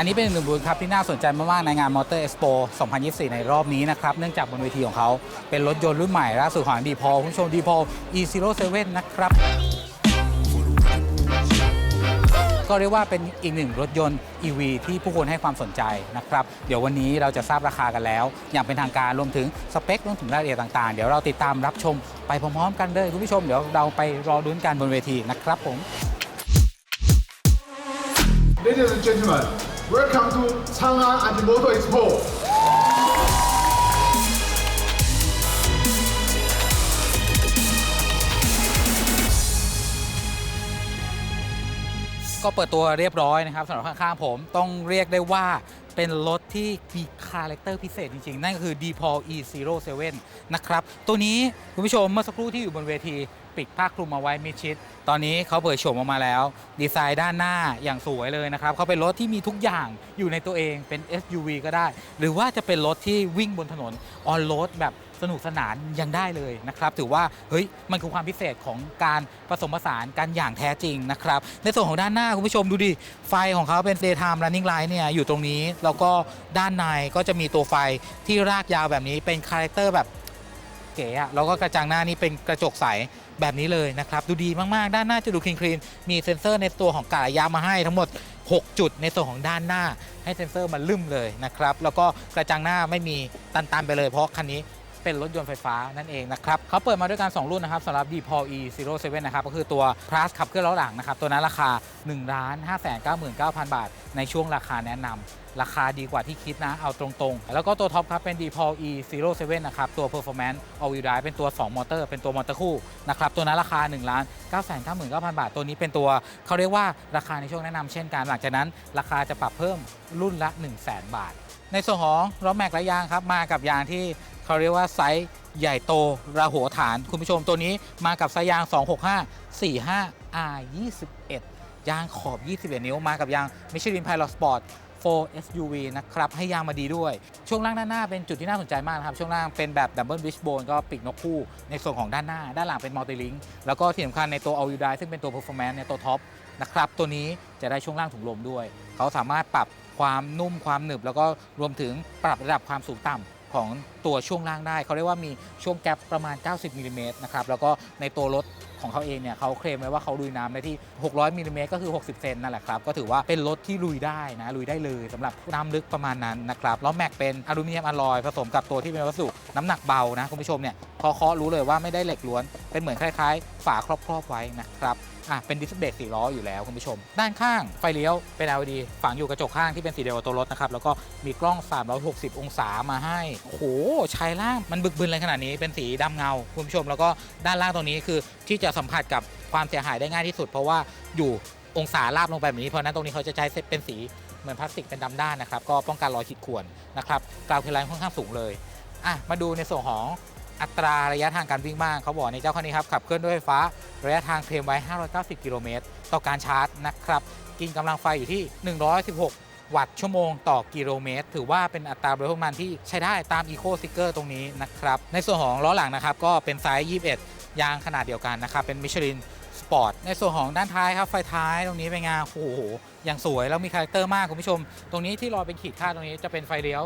อันนี้เป็นอีกหนึ่งบูธครับที่น่าสนใจมากๆในงาน Motor Expo 2024 ในรอบนี้นะครับ เนื่องจากบนเวทีของเขาเป็นรถยนต์รุ่นใหม่ล่าสุดของดีพอคุณผู้ชมดีพอ E07 นะครับก็เรียกว่าเป็นอีกหนึ่งรถยนต์ EV ที่ผู้คนให้ความสนใจนะครับ เดี๋ยววันนี้เราจะทราบราคากันแล้ว อย่างเป็นทางการรวมถึงสเปครวมถึงรายละเอียดต่างๆ เดี๋ยวเราติดตามรับชมไปพร้อมๆ กันเลยคุณผู้ชมเดี๋ยวเราไปรอลุ้นกันบนเวทีนะครับผม Ladies and gentlemen, welcome to Chang'an Anti-Motor Expo. ก็เปิดตัวเรียบร้อยนะครับสำหรับข้างๆผมต้องเรียกได้ว่าเป็นรถที่มีคาแรคเตอร์พิเศษจริง ๆ นั่นก็คือ d p o l E07 นะครับ ตัวนี้คุณผู้ชมเมื่อสักครู่ที่อยู่บนเวที ปิดผ้าคลุมเอาไว้มิดชิด ตอนนี้เขาเปิดโฉมออกมาแล้ว ดีไซน์ด้านหน้าอย่างสวยเลยนะครับเขาเป็นรถที่มีทุกอย่างอยู่ในตัวเองเป็น SUV ก็ได้ หรือว่าจะเป็นรถที่วิ่งบนถนนออนโรดแบบสนุกสนานยังได้เลยนะครับถือว่าเฮ้ยมันคือความพิเศษของการผสมผสานกันอย่างแท้จริงนะครับในส่วนของด้านหน้าคุณผู้ชมดูดิไฟของเขาเป็น daytime running light เนี่ยอยู่ตรงนี้ แล้วก็ด้านในก็จะมีตัวไฟที่รากยาวแบบนี้เป็นคาแรคเตอร์แบบเก๋อะแล้วก็กระจังหน้านี่เป็นกระจกใส แบบนี้เลยนะครับดูดีมากๆ ด้านหน้าจะดูคลีนคลีนมีเซ็นเซอร์ในตัวของการะยามาให้ทั้งหมด 6 จุดในส่วนของด้านหน้าให้เซ็นเซอร์มันลืมเลยนะครับแล้วก็กระจังหน้าไม่มีตันๆไปเลยเพราะคันนี้ เป็นรถยนต์ไฟฟ้านั่นเองนะครับเขาเปิดมาด้วยกัน 2 รุ่นนะครับสำหรับ d p o E07 นะครับก็คือตัว Plus ขับเคลื่อนล้อหลังนะครับ ตัวนั้นราคา 1 5 9 9 9 0 0 บาท ในช่วงราคาแนะนำราคาดีกว่าที่คิดนะ เอาตรงๆ แล้วก็ตัวท็อปครับเป็น d p o E07 นะครับ ตัว Performance All Wheel Drive เป็นตัว 2 มอเตอร์ เป็นตัวมอเตอร์คู่นะครับ ตัวนั้นราคา 1 9 9 9 9 0 0 บาท ตัวนี้เป็นตัวเขาเรียกว่าราคาในช่วงแนะนำเช่นกันหลังจากนั้น ราคาจะปรับเพิ่มรุ่นละ 1 0 0 0 0แบาทในส่วนของล้อแม็กและยางครับมากับยางที่ เขาเรียกว่าไซส์ใหญ่โตระหโหฐาน คุณผู้ชมตัวนี้มากับไซส์ยาง 265 45 R 21ยางขอบ 21 นิ้วมากับยาง Michelin Pilot Sport 4 SUV นะครับ ให้ยางมาดีด้วย ช่วงล่างด้านหน้าเป็นจุดที่น่าสนใจมากนะครับ ช่วงล่างเป็นแบบ Double Wishbone ก็ปีกนกคู่ ในส่วนของด้านหน้า ด้านหลังเป็น Multi Link แล้วก็ที่สำคัญในตัว All Wheel Drive ซึ่งเป็นตัว Performance ในตัวท็อปนะครับ ตัวนี้จะได้ช่วงล่างถุงลมด้วย เขาสามารถปรับความนุ่มความหนึบ แล้วก็รวมถึงปรับระดับความสูงต่ำ ของตัวช่วงล่างได้ เขาเรียกว่ามีช่วงแกลบประมาณ 90มิลลิเมตรนะครับแล้วก็ในตัวรถของเขาเองเนี่ยเขาเคลมไว้ว่าเขาลุยน้ำได้ที่ 600มิลลิเมตรก็คือ 60 เซนนั่นแหละครับ ก็ถือว่าเป็นรถที่ลุยได้นะ ลุยได้เลยสำหรับน้ำลึกประมาณนั้นนะครับแล้วแม็กเป็นอลูมิเนียมอลลอยผสมกับตัวที่เป็นวัสดุน้ำหนักเบานะ คุณผู้ชมเนี่ยพอเคาะรู้เลยว่าไม่ได้เหล็กล้วน เป็นเหมือนคล้าย ๆ ฝาครอบๆไว้นะครับ อะเป็นดิสเบรกสี่ล้ออยู่แล้วคุณผู้ชม ด้านข้างไฟเลี้ยวเป็น LED ฝังอยู่กระจกข้างที่เป็นสีเดียวกับตัวรถนะครับ แล้วก็มีกล้อง 360 องศามาให้ โอ้โหชายล่างมันบึกบึนอะไรขนาดนี้เป็นสีดำเงาคุณผู้ชม แล้วก็ด้านล่างตรงนี้คือที่จะสัมผัสกับความเสียหายได้ง่ายที่สุด เพราะว่าอยู่องศาราบลงไปแบบนี้เพราะนั้นตรงนี้เขาจะใช้เป็นสีเหมือนพลาสติกเป็นดำด้านนะครับก็ป้องกันรอยขีดข่วนนะครับกราวเคลนค่อนข้างสูงเลยอะมาดูในส่วนของ อัตราระยะทางการวิ่งบ้างเขาบอกในเจ้าคันนี้ครับขับเคลื่อนด้วยไฟฟ้าระยะทางเคลมไว้ 590 กิโลเมตรต่อการชาร์จนะครับกินกำลังไฟอยู่ที่ 116 วัตต์ชั่วโมงต่อกิโลเมตร ถือว่าเป็นอัตราโดยประมาณที่ใช้ได้ตาม Eco Sticker ตรงนี้นะครับในส่วนของล้อหลังนะครับก็เป็นไซส์ 21 ยางขนาดเดียวกันนะครับเป็นมิชลินสปอร์ตในส่วนของด้านท้ายครับไฟท้ายตรงนี้เป็นงานโอ้โหอย่างสวยแล้วมีคาแรคเตอร์มากคุณผู้ชม ตรงนี้ที่รอยเป็นขีดค่าดตรงนี้จะเป็นไฟเลี้ยว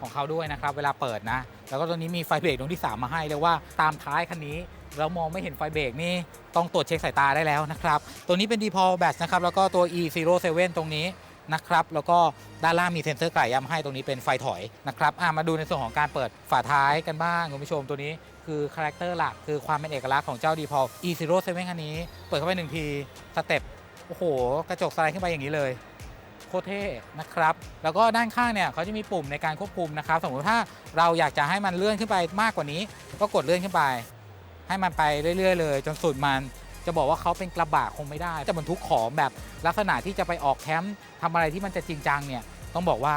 ของเขาด้วยนะครับ เวลาเปิดนะ แล้วก็ตัวนี้มีไฟเบรกดวงที่ 3 มาให้เรียกว่าตามท้ายคันนี้เรามองไม่เห็นไฟเบรกนี่ต้องตรวจเช็คสายตาได้แล้วนะครับ ตัวนี้เป็น d p o l Batch นะครับ แล้วก็ตัว E07 ตรงนี้นะครับ แล้วก็ด้านล่างมีเซ็นเซอร์ไก่ย้ำให้ตรงนี้เป็นไฟถอยนะครับมาดูในส่วนของการเปิดฝาท้ายกันบ้างคุณผู้ชมตัวนี้คือคาแรคเตอร์หลักคือความเป็นเอกลักษณ์ของเจ้า d p o l E07 คันนี้ เปิดเข้าไปหนึ่งทีสเต็ปโอ้โห กระจกสไลด์ขึ้นไปอย่างนี้เลย โคเท่นะครับ แล้วก็ด้านข้างเนี่ยเขาจะมีปุ่มในการควบคุมนะครับ สมมติถ้าเราอยากจะให้มันเลื่อนขึ้นไปมากกว่านี้ ก็กดเลื่อนขึ้นไป ให้มันไปเรื่อย ๆ เลย จนสุดมันจะบอกว่าเขาเป็นกระบะคงไม่ได้จะบรรทุกของแบบลักษณะที่จะไปออกแคมป์ทำอะไรที่มันจะจริงจังเนี่ยต้องบอกว่า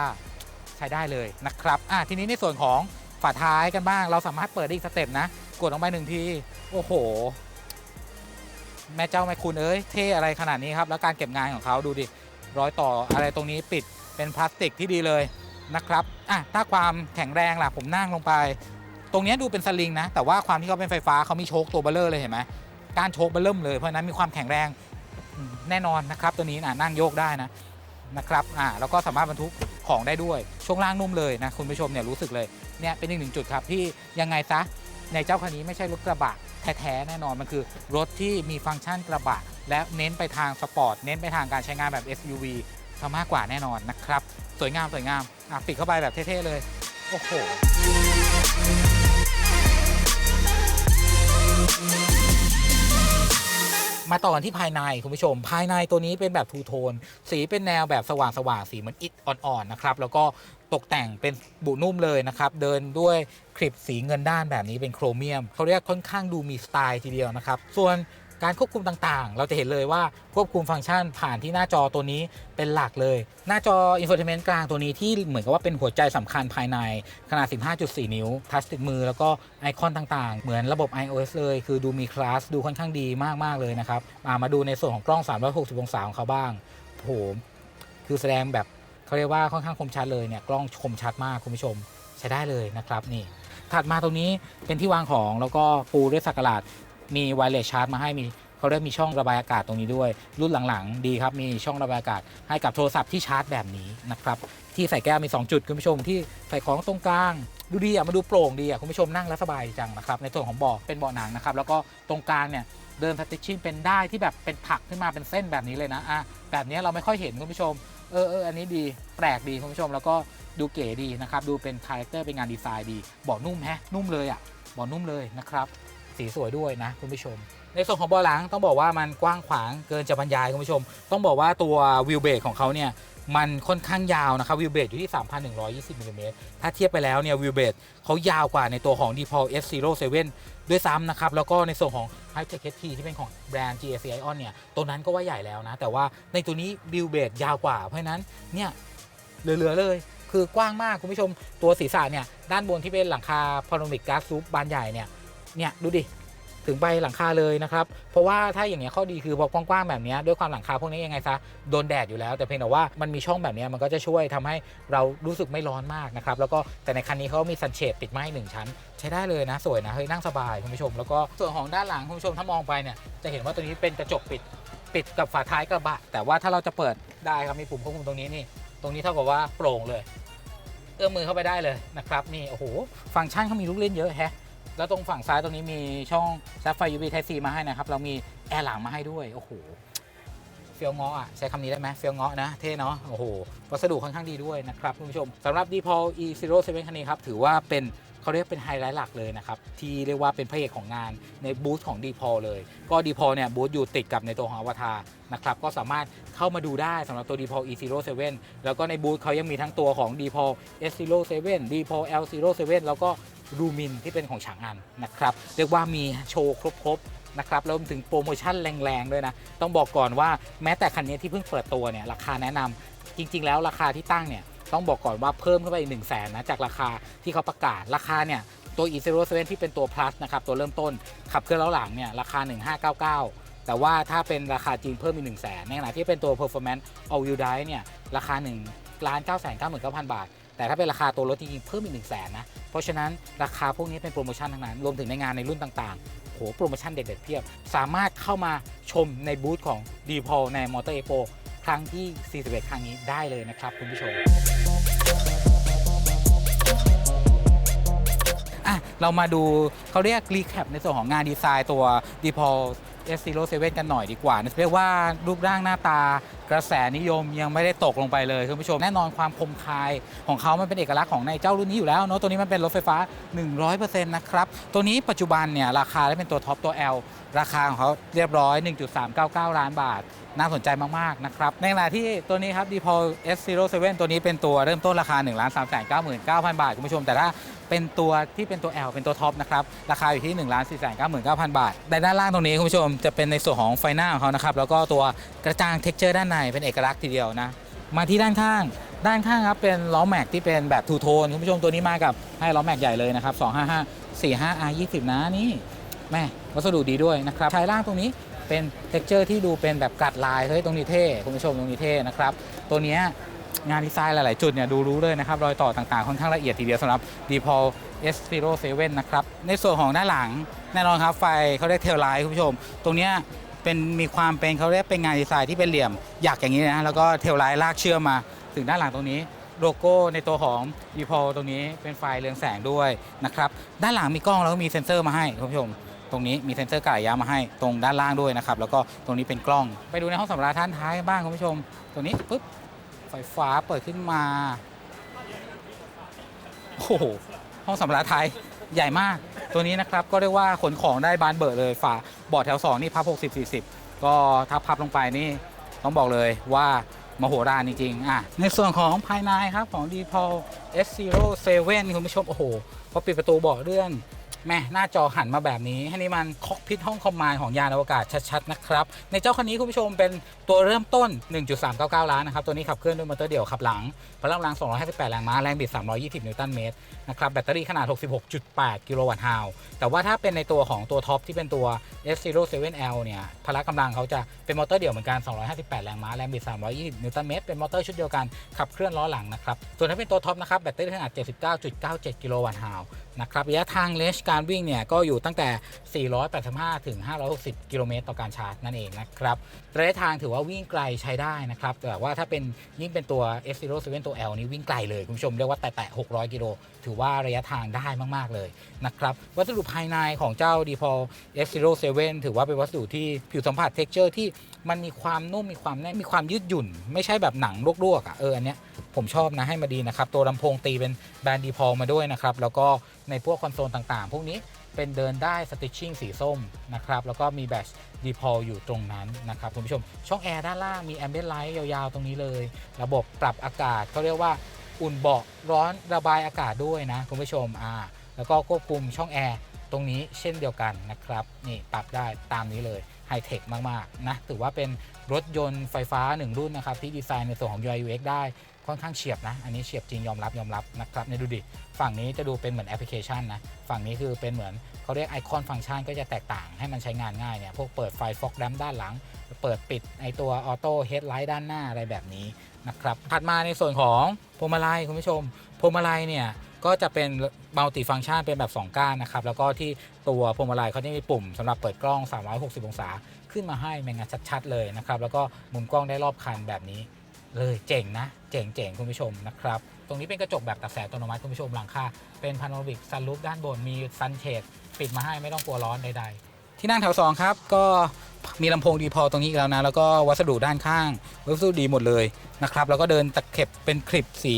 ใช้ได้เลยนะครับอะทีนี้ในส่วนของฝาท้ายกันบ้าง เราสามารถเปิดได้อีกสเต็ปนะ กดลงไปหนึ่งที โอ้โห แม่เจ้าแม่คุณเอ้ย เท่อะไรขนาดนี้ครับ แล้วการเก็บงานของเขาดูดิ รอยต่ออะไรตรงนี้ปิดเป็นพลาสติกที่ดีเลยนะครับอะถ้าความแข็งแรงล่ะผมนั่งลงไป ตรงนี้ดูเป็นสลิงนะ แต่ว่าความที่เขาเป็นไฟฟ้าเขามีโชคตัวเบลเลอร์เลยเห็นไหมการโชคเบลเริ่มเลยเพราะนั้นมีความแข็งแรงแน่นอนนะครับ ตัวนี้นะนั่งโยกได้นะนะครับอ่าแล้วก็สามารถบรรทุกของได้ด้วย ช่วงล่างนุ่มเลยนะคุณผู้ชมเนี่ยรู้สึกเลยเนี่ยเป็นอีกหนึ่งจุดครับที่ยังไงซะ ในเจ้าคันนี้ไม่ใช่รถกระบะแท้ๆแน่นอนมันคือรถที่มีฟังก์ชันกระบะ และเน้นไปทางสปอร์ตเน้นไปทางการใช้งานแบบ SUV ซะมากกว่าแน่นอนนะครับ สวยงามสวยงามอะปิดเข้าไปแบบเท่ๆเลย โอ้โห มาต่อกันที่ภายในคุณผู้ชม ภายในตัวนี้เป็นแบบทูโทน สีเป็นแนวแบบสว่างสว่างๆสีเหมือนอิฐอ่อนๆนะครับ แล้วก็ตกแต่งเป็นบุนุ่มเลยนะครับ เดินด้วยคลิปสีเงินด้านแบบนี้เป็นโครเมียม เขาเรียกค่อนข้างดูมีสไตล์ทีเดียวนะครับ ส่วน การควบคุมต่างๆ เราจะเห็นเลยว่าควบคุมฟังก์ชันผ่านที่หน้าจอตัวนี้เป็นหลักเลย หน้าจออินโฟเทนเมนต์กลางตัวนี้ที่เหมือนกับว่าเป็นหัวใจสำคัญภายในขนาด 15.4 นิ้ว ทัชติดมือแล้วก็ไอคอนต่างๆ เหมือนระบบ iOS เลย คือดูมีคลาส ดูค่อนข้างดีมากๆเลยนะครับามาดูในส่วนของกล้อง 360 องศาของเขาบ้างโหคือแสดงแบบเขาเรียกว่าค่อนข้างคมชัดเลยเนี่ยกล้องคมชัดมากคุณผู้ชมใช้ได้เลยนะครับนี่ถัดมาตรงนี้เป็นที่วางของแล้วก็ปูด้วยสักหลาด มีไวเลสชาร์จมาให้มีเขาเรียกมีช่องระบายอากาศตรงนี้ด้วย รุ่นหลังๆ ดีครับ มีช่องระบายอากาศให้กับโทรศัพท์ที่ชาร์จแบบนี้นะครับ ที่ใส่แก้วมี 2 จุดคุณผู้ชมที่ใส่ของตรงกลางดูดีอะมาดูโปร่งดีอะคุณผู้ชมนั่งแล้วสบายจังนะครับ ในส่วนของเบาะเป็นเบาะหนังนะครับ แล้วก็ตรงกลางเนี่ยเดินสติชชิ่งเป็นได้ที่แบบเป็นถักขึ้นมาเป็นเส้นแบบนี้เลยนะอะแบบนี้เราไม่ค่อยเห็นคุณผู้ชมเออเอออันนี้ดีแปลกดีคุณผู้ชมแล้วก็ดูเก๋ดีนะครับดูเป็นคาแรคเตอร์เป็นงานดีไซน์ดีเบาะนุ่มแฮะนุ่มเลยอะเบาะนุ่มเลยนะครับ สีสวยด้วยนะคุณผู้ชม ในส่วนของเบาะหลังต้องบอกว่ามันกว้างขวางเกินจะบรรยายคุณผู้ชม ต้องบอกว่าตัววิวเบรกของเขาเนี่ยมันค่อนข้างยาวนะครับวิวเบรอยู่ที่ 3,120มิลลิเมตรถ้าเทียบไปแล้วเนี่ยวิวเบรเขายาวกว่าในตัวของ d p o l S07 ด้วยซ้ำนะครับ แล้วก็ในส่วนของ h i t e c HT ที่เป็นของแบรนด์ GAC Ion เนี่ยตัวนั้นก็ว่าใหญ่แล้วนะ แต่ว่าในตัวนี้วิวเบรยาวกว่า เพราะนั้นเนี่ยเหลือ ๆ เลย คือกว้างมากคุณผู้ชมตัวศีรษะเนี่ยด้านบนที่เป็นหลังคาพาโนมิกกาซูปบานใหญ่เนี่ย เนี่ยดูดิถึงใบหลังคาเลยนะครับ เพราะว่าถ้าอย่างเงี้ยข้อดีคือพอกว้างๆแบบเนี้ยด้วยความหลังคาพวกนี้ยังไงซะโดนแดดอยู่แล้ว แต่เพียงแต่ว่ามันมีช่องแบบเนี้ยมันก็จะช่วยทำให้เรารู้สึกไม่ร้อนมากนะครับ แล้วก็แต่ในคันนี้เขามีซันเชดติดไม้หนึ่งชั้น ใช้ได้เลยนะ สวยนะเฮ้ยนั่งสบายคุณผู้ชม แล้วก็ส่วนของด้านหลังคุณผู้ชมถ้ามองไปเนี่ยจะเห็นว่าตัวนี้เป็นกระจกปิดปิดกับฝาท้ายกระบะ แต่ว่าถ้าเราจะเปิดได้ครับมีปุ่มควบคุมตรงนี้นี่ ตรงนี้เท่ากับว่าโปร่งเลย เอื้อมมือเข้าไปได้เลยนะครับนี่โอ้โหฟังก์ชันเขามีลูกเล่นเยอะแฮะ แล้วตรงฝั่งซ้ายตรงนี้มีช่องซับไฟ USB Type C มาให้นะครับ เรามีแอร์หลังมาให้ด้วย โอ้โห เฟียวเงาะอะ ใช้คำนี้ได้ไหมเฟียวเงาะนะ เท่เนาะ โอ้โห วัสดุค่อนข้างดีด้วยนะครับคุณผู้ชมสำหรับ d p o l E07 คันนี้ครับ ถือว่าเป็นเขาเรียกเป็นไฮไลท์หลักเลยนะครับ ที่เรียกว่าเป็นพระเอกของงานในบูธของ d p o l เลย ก็ d p o l เนี่ยบูธอยู่ติดกับในตัวของอวตารนะครับ ก็สามารถเข้ามาดูได้สำหรับตัว d p o l E07 แล้วก็ในบูธเขายังมีทั้งตัวของ d p o l S07 d p o l L07 แล้วก็ รูมินที่เป็นของฉางอันนะครับ เรียกว่ามีโชว์ครบๆนะครับแล้วรวมถึงโปรโมชั่นแรงๆด้วยนะ ต้องบอกก่อนว่าแม้แต่คันนี้ที่เพิ่งเปิดตัวเนี่ยราคาแนะนำจริง ๆ แล้วราคาที่ตั้งเนี่ยต้องบอกก่อนว่าเพิ่มขึ้นไปอีก1 0 0 0 0แสนนะจากราคาที่เขาประกาศราคาเนี่ยตัว e 0 7ที่เป็นตัว plus นะครับตัวเริ่มต้นขับเคลื่อนล้อหลังเนี่ยราคา 1599 แต่ว่าถ้าเป็นราคาจริงเพิ่มอีก1 0 0 0 0แสนในขณะที่เป็นตัว performance all wheel drive เนี่ยราคา1ล้าน9 9 9 9 0 0 บาท แต่ถ้าเป็นราคาตัวรถจริงๆเพิ่มอีก1 0 0 0 0แสนนะ เพราะฉะนั้นราคาพวกนี้เป็นโปรโมชั่นทั้งนั้น รวมถึงในงานในรุ่นต่างๆ โหโปรโมชั่นเด็ดๆเพียบ สามารถเข้ามาชมในบูธของ d p o l ใน Motor Expo ครั้งที่ 41 ครั้งนี้ได้เลยนะครับคุณผู้ชมอะเรามาดูเขาเรียกรีแคปในส่วนของงานดีไซน์ตัว d p o l S07 กันหน่อยดีกว่าเรียกว่ารูปร่างหน้าตากระแสนิยมยังไม่ได้ตกลงไปเลยคุณผู้ชมแน่นอนความคมคายของเขามันเป็นเอกลักษณ์ของในเจ้ารุ่นนี้อยู่แล้วเนาะตัวนี้มันเป็นรถไฟฟ้า 100%นะครับ ตัวนี้ปัจจุบันเนี่ยราคาได้เป็นตัวท็อปตัว L ราคาของเขาเรียบร้อย 1.399 ล้านบาท น่าสนใจมาก ๆ นะครับ ในขณะที่ตัวนี้ครับ d p o l S07 ตัวนี้เป็นตัวเริ่มต้นราคา 1 3 9 9 9 0 0 บาท คุณผู้ชม แต่ถ้า เป็นตัวที่เป็นตัว L เป็นตัวท็อปนะครับ ราคาอยู่ที่1 4 9 9 0 0 บาทแต่ด้านล่างตรงนี้คุณผู้ชมจะเป็นในส่วนของไฟหน้าของเขานะครับ แล้วก็ตัวกระจางเท็กเจอร์ด้านในเป็นเอกลักษณ์ทีเดียวนะ มาที่ด้านข้าง ด้านข้างครับเป็นล้อแม็กที่เป็นแบบทูโทนคุณผู้ชมตัวนี้มากับให้ล้อแม็กใหญ่เลยนะครับ255 45 R 20นะนี่แม่วัสดุดีด้วยนะครับชายล่างตรงนี้เป็นเท็กเจอร์ที่ดูเป็นแบบกัดลายเฮ้ยตรงนี้เท่คุณผู้ชมตรงนี้เท่นะครับตัวนี้ งานดีไซน์หลาย ๆ จุดเนี่ยดูรู้เลยนะครับ รอยต่อต่าง ๆ ค่อนข้างละเอียดทีเดียวสำหรับ d p o l S07 นะครับ ในส่วนของด้านหลังแน่นอนครับไฟเขาเรียกเทลไลท์คุณผู้ชม ตรงเนี้ยเป็นมีความเป็นเขาเรียกเป็นงานดีไซน์ที่เป็นเหลี่ยมหยักอย่างนี้นะแล้วก็เทลไลท์ลากเชื่อมมา ถึงด้านหลังตรงนี้โลโก้ในตัวของ e p o ตรงนี้เป็นไฟเรืองแสงด้วยนะครับด้านหลังมีกล้องแล้วก็มีเซ็นเซอร์มาให้คุณผู้ชมตรงนี้มีเซ็นเซอร์กระยะมาให้ตรงด้านล่างด้วยนะครับแล้วก็ตรงนี้เป็นกล้อง ไปดูในห้องสัมภาระท่านท้ายบ้างคุณผู้ชม ตรงนี้ปุ๊บ ไฟฟ้าเปิดขึ้นมา โอ้โห ห้องสัมภาระท้ายใหญ่มาก ตัวนี้นะครับก็เรียกว่าขนของได้บานเบิดเลยฝาเบาะแถว 2 นี่พับ 60 40 ก็ถ้าพับลงไปนี่ ต้องบอกเลยว่ามโหฬารจริงๆอะในส่วนของภายในครับของ d p o l S07 คุณผู้ชม โอ้โห พอปิดประตูเบาะเลื่อน แม่หน้าจอหันมาแบบนี้ให้นี่มันคอกพิทห้องคอมมานของยานอวกาศชัดๆนะครับ ในเจ้าคันนี้คุณผู้ชมเป็นตัวเริ่มต้น 1.399 ล้านนะครับ ตัวนี้ขับเคลื่อนด้วยมอเตอร์เดี่ยวขับหลังพลังลัง258 แรงม้า แรงบิด 320 นิวตันเมตรนะครับแบตเตอรี่ขนาด 66.8 กิโลวัตต์ฮาวแต่ว่าถ้าเป็นในตัวของตัวท็อปที่เป็นตัว S07L เนี่ยพละกำลังเขาจะเป็นมอเตอร์เดี่ยวเหมือนกัน 258 แรงม้า แรงบิด 320 นิวตันเมตร เป็นมอเตอร์ชุดเดียวกันขับเคลื่อนล้อหลังนะครับส่วนถ้าเป็นตัวท็อปนะครับแบตเตอรี่ขนาด 79.97 กิโลวัตต์ฮาว นะครับระยะทางเลนจ์การวิ่งเนี่ยก็อยู่ตั้งแต่ 485 ถึง 560 กิโลเมตรต่อการชาร์จนั่นเองนะครับระยะทางถือว่าวิ่งไกลใช้ได้นะครับ แต่ว่าถ้าเป็นยิ่งเป็นตัว S07 ตัว L นี่วิ่งไกลเลยคุณผู้ชมเรียกว่าแตะๆ600 กิโลถือว่าระยะทางได้มาก ๆ เลยนะครับวัสดุภายในของเจ้า d p o l S07 ถือว่าเป็นวัสดุที่ผิวสัมผัส texture ที่มันมีความนุ่มมีความแน่นมีความยืดหยุ่น ไม่ใช่แบบหนังลวกๆอะเอออันเนี้ยผมชอบนะให้มาดีนะครับ ตัวลำโพงตีเป็นแบรนด์ d p o l มาด้วยนะครับ แล้วก็ในพวกคอนโซลต่างๆ พวกนี้เป็นเดินได้ stitching สีส้มนะครับ แล้วก็มีแบต d p o l อยู่ตรงนั้นนะครับคุณผู้ชม ช่องแอร์ด้านล่างมี ambient light ยาวๆ ตรงนี้เลย ระบบปรับอากาศเขาเรียกว่าอุ่นเบาะร้อนระบายอากาศด้วยนะคุณผู้ชมอ่าแล้วก็ควบคุมช่องแอร์ ตรงนี้เช่นเดียวกันนะครับนี่ปรับได้ตามนี้เลยไฮเทคมากๆนะถือว่าเป็นรถยนต์ไฟฟ้าหนึ่งรุ่นนะครับที่ดีไซน์ในส่วนของ UI UX ได้ค่อนข้างเฉียบนะ อันนี้เฉียบจริงยอมรับยอมรับนะครับเนี่ยดูดิ ฝั่งนี้จะดูเป็นเหมือนแอปพลิเคชันนะ ฝั่งนี้คือเป็นเหมือนเขาเรียกไอคอนฟังก์ชันก็จะแตกต่างให้มันใช้งานง่ายเนี่ย พวกเปิดไฟฟอกแรมด้านหลัง เปิดปิดไอตัวออโต้เฮดไลท์ด้านหน้าอะไรแบบนี้นะครับ ถัดมาในส่วนของพวงมาลัยคุณผู้ชม พวงมาลัยเนี่ย ก็จะเป็นมัลติฟัง c t ชันเป็นแบบ2ก้านนะครับ แล้วก็ที่ตัวพวงมาลัยเขาจะมีปุ่มสำหรับเปิดกล้อง 360 องศา ขึ้นมาให้แมงงานชัดๆเลยนะครับ แล้วก็หมุนกล้องได้รอบคันแบบนี้ เลยเจ๋งนะ เจ๋งเจ๋งคุณผู้ชมนะครับ ตรงนี้เป็นกระจกแบบตัดแสงอัตโนมัติคุณผู้ชมหลังคาเป็นพาโนรามิกซันรูฟด้านบนมีซันเชดปิดมาให้ไม่ต้องกลัวร้อนใดๆ ที่นั่งแถว2ครับก็มีลำโพงดีพอตรงนี้แล้วนะ แล้วก็วัสดุด้านข้างวัสดุดีหมดเลยนะครับ แล้วก็เดินตะเข็บเป็นคลิปสี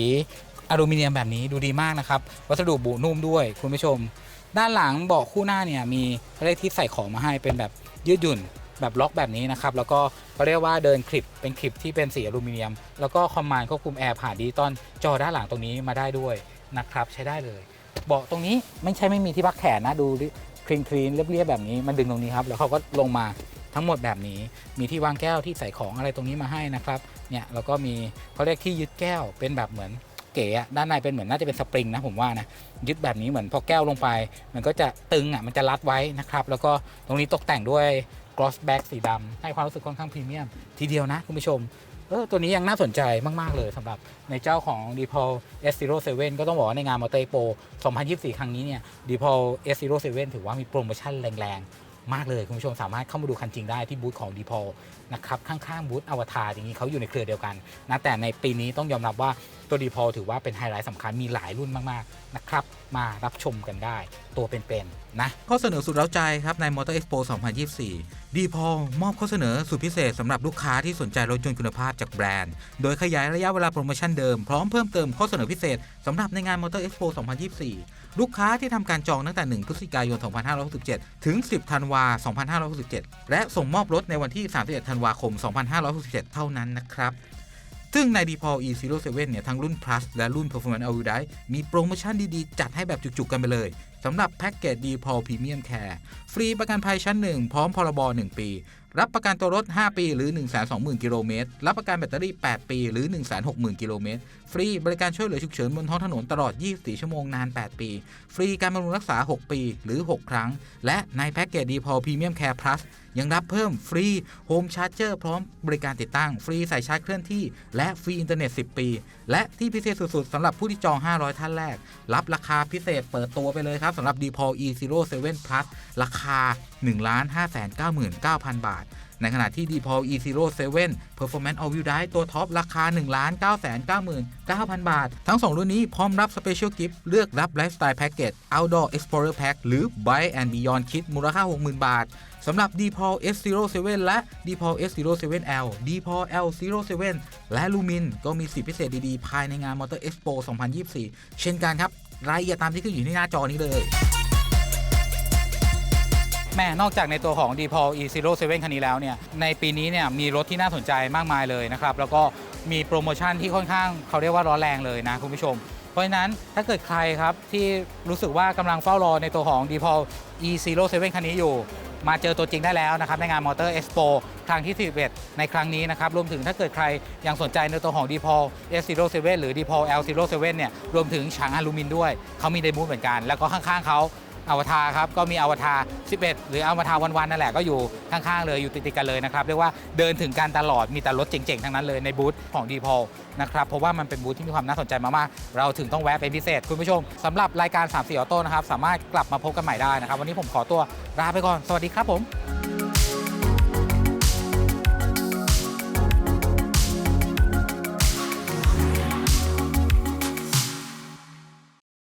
อลูมิเนียมแบบนี้ดูดีมากนะครับ วัสดุบุนุ่มด้วยคุณผู้ชม ด้านหลังเบาะคู่หน้าเนี่ยมีเขาเรียกที่ใส่ของมาให้เป็นแบบยืดหยุ่นแบบล็อกแบบนี้นะครับ แล้วก็เขาเรียกว่าเดินคลิปเป็นคลิปที่เป็นสีอลูมิเนียม แล้วก็คอมมานด์ควบคุมแอร์ผ่านดิจิตอลจอด้านหลังตรงนี้มาได้ด้วยนะครับ ใช้ได้เลย เบาะตรงนี้ไม่ใช่ไม่มีที่พักแขนนะดูคลีนคลีนเรียบๆแบบนี้มันดึงตรงนี้ครับแล้วเขาก็ลงมาทั้งหมดแบบนี้มีที่วางแก้วที่ใส่ของอะไรตรงนี้มาให้นะครับเนี่ยแล้วก็มีเขาเรียกที่ยึดแก้วเป็นแบบเหมือน เก๋ะด้านในเป็นเหมือนน่าจะเป็นสปริงนะผมว่านะยึดแบบนี้เหมือนพอแก้วลงไป มันก็จะตึงอะมันจะรัดไว้นะครับ แล้วก็ตรงนี้ตกแต่งด้วย gloss back สีดำให้ความรู้สึกค่อนข้างพรีเมียมทีเดียวนะคุณผู้ชมเออตัวนี้ยังน่าสนใจมาก ๆ เลยสำหรับในเจ้าของ d p o l S07 ก็ต้องบอกว่าในงานมอเตอร์โป2024 ครั้งนี้เนี่ย d p o l S07 ถือว่ามีโปรโมชั่นแรง ๆ มากเลย คุณผู้ชมสามารถเข้ามาดูคันจริงได้ที่บูธของ d p o l นะครับข้างๆบูธอวตารอย่างนี้เขาอยู่ในเครือเดียวกันนะแต่ในปีนี้ต้องยอมรับว่าตัว d p o l ถือว่าเป็นไฮไลท์สำคัญมีหลายรุ่นมากๆนะครับมารับชมกันได้ตัวเป็นๆนะข้อเสนอสุดเร้าใจครับใน Motor Expo 2024 ดีพอมอบข้อเสนอสุดพิเศษสำหรับลูกค้าที่สนใจรถยนต์คุณภาพจากแบรนด์ โดยขยายระยะเวลาโปรโมชั่นเดิม พร้อมเพิ่มเติมข้อเสนอพิเศษสำหรับในงาน Motor Expo 2024 ลูกค้าที่ทำการจองตั้งแต่ 1 พฤศจิกายน 2567 ถึง 10 ธันวา 2567 และส่งมอบรถในวันที่ 31 ธันวาวาคม 2567 เท่านั้นนะครับ ซึ่งใน d p o l E07 เนี่ยทั้งรุ่น plus และรุ่น performance all drive มีโปรโมชั่นดีๆ จัดให้แบบจุกๆ กันไปเลยสำหรับแพ็กเกจ d p o l Premium Care ฟรีประกันภัยชั้น 1 พร้อมพรบ 1 ปี รับประกันตัวรถ 5 ปี หรือ 120,000 กิโลเมตร รับประกันแบตเตอรี่ 8 ปี หรือ 160,000 กิโลเมตร ฟรีบริการช่วยเหลือฉุกเฉินบนท้องถนนตลอด 24 ชั่วโมงนาน 8 ปี ฟรีการบำรุงรักษา 6 ปี หรือ 6 ครั้ง และในแพ็กเกจ d p o l Premium Care Plus ยังรับเพิ่มฟรีโฮมชาร์จเจอร์พร้อมบริการติดตั้ง ฟรีสายชาร์จเคลื่อนที่ และฟรีอินเทอร์เน็ต 10 ปี และที่พิเศษสุดๆสำหรับผู้ที่จอง 500 ท่านแรก รับราคาพิเศษเปิดตัวไปเลยครับสำหรับ d p o E07 Plus ราคา 1 5 9 9 0 0 0 บาท ในขณะที่ d p o E07 Performance All Wheel Drive ตัวท็อปราคา 1 9 9 9 9 0 0 บาท ทั้ง 2 รุ่นนี้พร้อมรับ Special Gift เลือกรับ Lifestyle Package Outdoor Explorer Pack หรือ Buy and Beyond Kit มูลค่า 60,000 บาท สำหรับ d p o l S07 และ d p o l S07L d p o l L07 และลูมินก็มีสิทธิพิเศษดีๆ ภายในงาน Motor Expo 2024 เช่นกันครับ รายละเอียดตามที่ขึ้นอยู่ที่หน้าจอนี้เลยแม่นอกจากในตัวของ d p o l E07 คันนี้แล้วเนี่ย ในปีนี้เนี่ยมีรถที่น่าสนใจมากมายเลยนะครับ แล้วก็มีโปรโมชั่นที่ค่อนข้างเขาเรียกว่าร้อนแรงเลยนะคุณผู้ชม เพราะฉะนั้นถ้าเกิดใครครับที่รู้สึกว่ากำลังเฝ้ารอในตัวของ d p o l E07 คันนี้อยู่ มาเจอตัวจริงได้แล้วนะครับในงานมอเตอร์เอ็กซ์โปครั้งที่11ในครั้งนี้นะครับรวมถึงถ้าเกิดใครยังสนใจในตัวของ d p o l S07 หรือ d p o l L07 เนี่ยรวมถึงฉางอลูมินด้วยเขามีเดบูธเหมือนกัน แล้วก็ข้างๆเขา อวตารครับก็มีอวตาร11 หรืออวตารวันๆนั่นแหละก็อยู่ข้างๆเลยอยู่ติดๆกันเลยนะครับเรียกว่าเดินถึงกันตลอดมีแต่รถเจ๋งๆทั้งนั้นเลยในบูธของดีพอลนะครับเพราะว่ามันเป็นบูธที่มีความน่าสนใจมากๆเราถึงต้องแวะเป็นพิเศษ คุณผู้ชมสำหรับรายการ3 4ออโต้นะครับสามารถกลับมาพบกันใหม่ได้นะครับ วันนี้ผมขอตัวลาไปก่อนสวัสดีครับผม